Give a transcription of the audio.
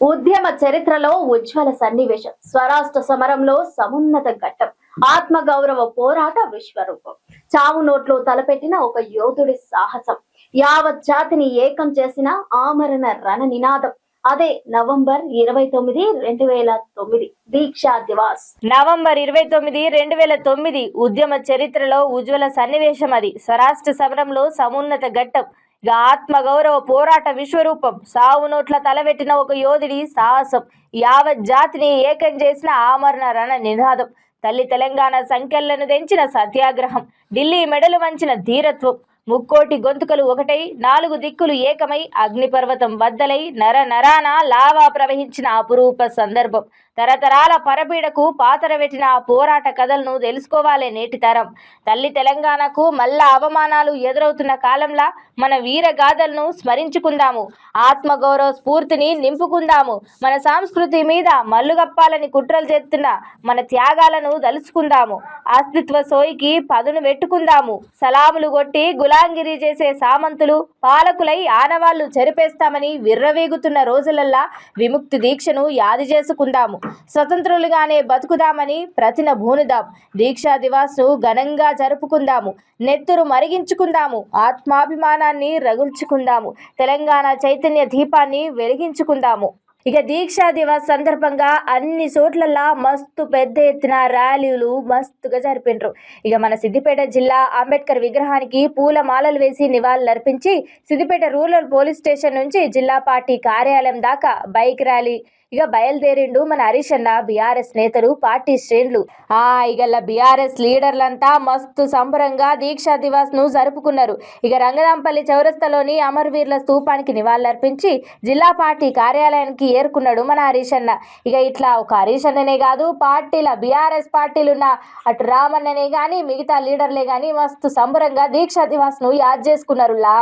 ఉద్యమ చరిత్రలో ఉజ్వల సన్నివేశం. స్వరాష్ట్ర సమరంలో సమున్నత ఘట్టం. ఆత్మ గౌరవ పోరాట విశ్వరూపం. చావు నోట్లో తలపెట్టిన ఒక యోధుడి సాహసం. యావత్ జాతిని ఏకం చేసిన ఆమరణ రణ నినాదం. అదే నవంబర్ ఇరవై తొమ్మిది రెండు వేల తొమ్మిది. దీక్షా దివాస్. నవంబర్ ఇరవై తొమ్మిది రెండు వేల తొమ్మిది. ఉద్యమ చరిత్రలో ఉజ్వల సన్నివేశం అది. స్వరాష్ట్ర సమరంలో సమున్నత ఘట్టం. ఇక ఆత్మగౌరవ పోరాట విశ్వరూపం. సావు నోట్ల తలవెట్టిన ఒక యోధుడి సాహసం. యావత్ జాతిని ఏకం చేసిన ఆమరణ రణ నినాదం తల్లి తెలంగాణ సంఖ్యలను తెంచిన సత్యాగ్రహం. ఢిల్లీ మెడలు వంచిన ధీరత్వం. ముక్కోటి గొంతుకలు ఒకటై నాలుగు దిక్కులు ఏకమై అగ్నిపర్వతం వద్దలై నర నరాన లావా ప్రవహించిన అపురూప సందర్భం. తరతరాల పరపీడకు పాతరబెట్టిన ఆ పోరాట కథలను తెలుసుకోవాలే నేటి తరం. తల్లి తెలంగాణకు మళ్ళా అవమానాలు ఎదురవుతున్న కాలంలా మన వీరగాథలను స్మరించుకుందాము. ఆత్మగౌరవ స్ఫూర్తిని నింపుకుందాము. మన సంస్కృతి మీద మల్లుగప్పాలని కుట్రలు చేస్తున్న మన త్యాగాలను దలుచుకుందాము. అస్తిత్వ సోయికి పదును పెట్టుకుందాము. సలాములు కొట్టి గుండాంగిరి చేసే సామంతులు పాలకులై ఆనవాళ్ళు చెరిపేస్తామని విర్రవేగుతున్న రోజులల్లా విముక్తి దీక్షను యాది చేసుకుందాము. స్వతంత్రులుగానే బతుకుదామని ప్రతిన భూనుదాం. దీక్షా దివాస్ను ఘనంగా జరుపుకుందాము. నెత్తురు మరిగించుకుందాము. ఆత్మాభిమానాన్ని రగుల్చుకుందాము. తెలంగాణ చైతన్య దీపాన్ని వెలిగించుకుందాము. ఇక దీక్షా దివస్ సందర్భంగా అన్ని చోట్లల్లా మస్తు పెద్ద ఎత్తున ర్యాలీలు మస్తుగా జరిపిండ్రు. ఇక మన సిద్దిపేట జిల్లా అంబేద్కర్ విగ్రహానికి పూల మాలలు వేసి నివాళులర్పించి సిద్దిపేట రూరల్ పోలీస్ స్టేషన్ నుంచి జిల్లా పార్టీ కార్యాలయం దాకా బైక్ ర్యాలీ ఇక బయలుదేరిండు మన హరీష్ అన్న బీఆర్ఎస్ నేతలు పార్టీ శ్రేణులు. ఆ ఇగల బీఆర్ఎస్ లీడర్లంతా మస్తు సంబరంగా దీక్షా దివాస్ను జరుపుకున్నారు. ఇక రంగదాంపల్లి చౌరస్తలోని అమరవీరుల స్తూపానికి నివాళులర్పించి జిల్లా పార్టీ కార్యాలయానికి ఏర్కొన్నాడు మన హరీష్ అన్న. ఇక ఇట్లా ఒక హరీష్ అన్ననే కాదు పార్టీల బీఆర్ఎస్ పార్టీలున్న అటు రామన్ననే కానీ మిగతా లీడర్లే కానీ మస్తు సంబరంగా దీక్షా దివాస్ను యాద్ చేసుకున్నారులా.